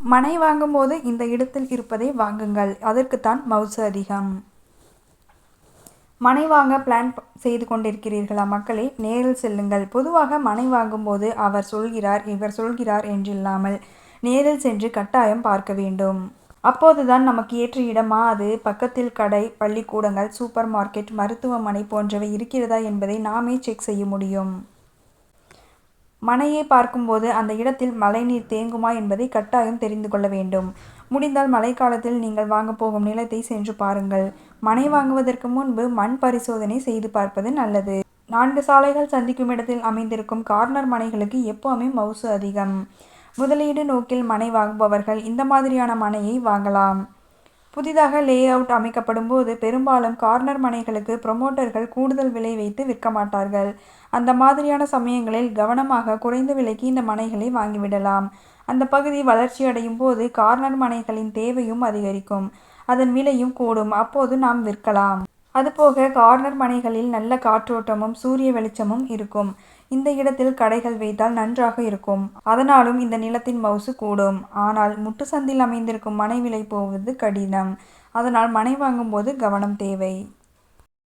மனை வாங்கும்போது இந்த இடத்தில் இருப்பதை வாங்குங்கள். அதற்குத்தான் மவுசு அதிகம். மனை வாங்க பிளான் செய்து கொண்டிருக்கிறீர்களா? மக்களே நேரில் செல்லுங்கள். பொதுவாக மனை வாங்கும்போது அவர் சொல்கிறார் இவர் சொல்கிறார் என்றில்லாமல் நேரில் சென்று கட்டாயம் பார்க்க வேண்டும். அப்போதுதான் நமக்கு ஏற்ற இடமா. அது பக்கத்தில் கடை பள்ளிக்கூடங்கள் சூப்பர் மார்க்கெட் மருத்துவமனை போன்றவை இருக்கிறதா என்பதை நாமே செக் செய்ய முடியும். மனையை பார்க்கும்போது அந்த இடத்தில் மழைநீர் தேங்குமா என்பதை கட்டாயம் தெரிந்து கொள்ள வேண்டும். முடிந்தால் மழைக்காலத்தில் நீங்கள் வாங்க போகும் நிலத்தை சென்று பாருங்கள். மனை வாங்குவதற்கு முன்பு மண் பரிசோதனை செய்து பார்ப்பது நல்லது. நான்கு சாலைகள் சந்திக்கும் இடத்தில் அமைந்திருக்கும் கார்னர் மனைகளுக்கு எப்போவுமே மவுசு அதிகம். முதலீடு நோக்கில் மனை வாங்குபவர்கள் இந்த மாதிரியான மனையை வாங்கலாம். புதிதாக லே அவுட் அமைக்கப்படும் போது பெரும்பாலும் கார்னர் மனைகளுக்கு ப்ரொமோட்டர்கள் கூடுதல் விலை வைத்து விற்க மாட்டார்கள். அந்த மாதிரியான சமயங்களில் கவனமாக குறைந்த விலைக்கு இந்த மனைகளை வாங்கிவிடலாம். அந்த பகுதி வளர்ச்சியடையும் போது கார்னர் மனைகளின் தேவையும் அதிகரிக்கும். அதன் விலையும் கூடும். அப்போது நாம் விற்கலாம். அதுபோக கார்னர் மனைகளில் நல்ல காற்றோட்டமும் சூரிய வெளிச்சமும் இருக்கும். இந்த இடத்தில் கடைகள் வைத்தால் நன்றாக இருக்கும். அதனாலும் இந்த நிலத்தின் மவுசு கூடும். ஆனால் முட்டு சந்தில் அமைந்திருக்கும் மனை விலை போவது கடினம். அதனால் மனை வாங்கும்போது கவனம் தேவை.